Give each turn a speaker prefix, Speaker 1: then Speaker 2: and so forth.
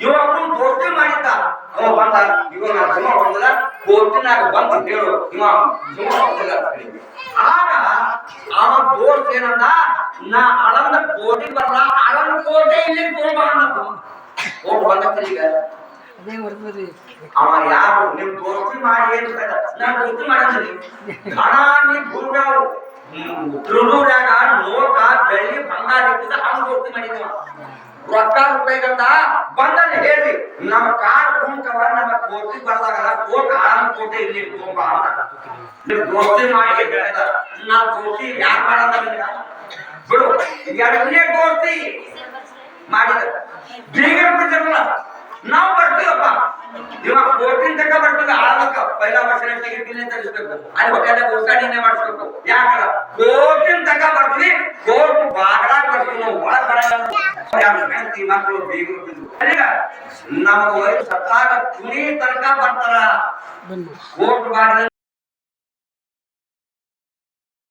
Speaker 1: ಇವತ್ತು ದೋಸ್ತಿ ಮಾಡಿದ್ದ ಅವ ಬಂದ ಇವನ ಜಮ ಬಂದದ ಕೋರ್ಟಿನಾಗ ಬಂದು ಹೇಳು ಇವ ಜಮ ಬಂದದ ಆಗ ಅವ ದೋಸ್ತ ಏನಂದ ನಾ ಅಳಂದ ಕೋಟಿ ಬರಲ್ಲ ಅಳಂದ ಕೋಟೆ ಇಲ್ಲಿ ತಗೊಂಡ್ ಹೋಗಿ ಬಂದ
Speaker 2: ಅದೇ ಬರ್ತದ್ರಿ
Speaker 1: ಅವ ಯಾರು ನಿಮ್ ದೋಸ್ತಿ ಮಾಡಿ ಏನ್ ನಾನು ದೋಸ್ತಿ ಮಾಡಿದ್ರಿ ಹಣ ನೀ ಗುರುಗಳು ತುಳುಡ್ಯಾಗ ನೋಟ ಬೆಳ್ಳಿ, ಬಂಗಾರ ಇಟ್ಟಿದ ಹಂಗ ದೋಸ್ತಿ ಮಾಡಿದ್ವಿ ರೊಕ್ಕ ರೂಪಾಯಿಗಂತ ಬಂದಲ್ಲಿ ಹೇಳಿ ನಮ್ಮ ಕಾರ್ ಕುಂಕವ, ನಮ್ಮ ಕೋಟಿ ಬರ್ದಾಗಲ್ಲ ಕೋಟ ಆರಾಮ್ ಕೋಟೆ ಇಲ್ಲಿ ಇಟ್ಕೊಂಬ ಅಂತ. ದೋಸ್ತಿ ಮಾಡಿ. ನಾ ದೋಸ್ತಿ ಯಾಕೆ ಮಾಡಲ್ಲ ಬಿಡು, ಎರಡನೇ ದೋಸ್ತಿ ಮಾಡಿದ ಬೀಗರ ಬಿಟ್ಟಿರಲ್ಲ ನಾವು ಬರ್ತೀವಪ್ಪ. ಇವಾಗ ಕೋಟಿನ ತಕ್ಕ ಬರ್ತೀವಿ. ಆಳಕ್ಕ ಪೈಲ ವರ್ಷ ಟಿಕೆಟ್ ತರಿಸ್ಬೇಕು ಅಲ್ಲಿ ಮಾಡಿಸ್ಬೇಕು. ಯಾಕಂದ್ರ ಕೋರ್ಟಿನ ತನಕ ಬರ್ತೀವಿ ಕೋರ್ಟ್ ಬಾಗಡಾಗ ಬರ್ತೀವಿ ನಾವು ಒಳಗ್ ಹೆಂಡತಿ ಮಕ್ಕಳು ಬೀಗರು ಬಿದ್ದು ವಯಸ್ಸು ಸತ್ತಾಗ ತುಳಿ ತನಕ ಬರ್ತಾರ. ಕೋರ್ಟ್ ಬಾಗಿಲ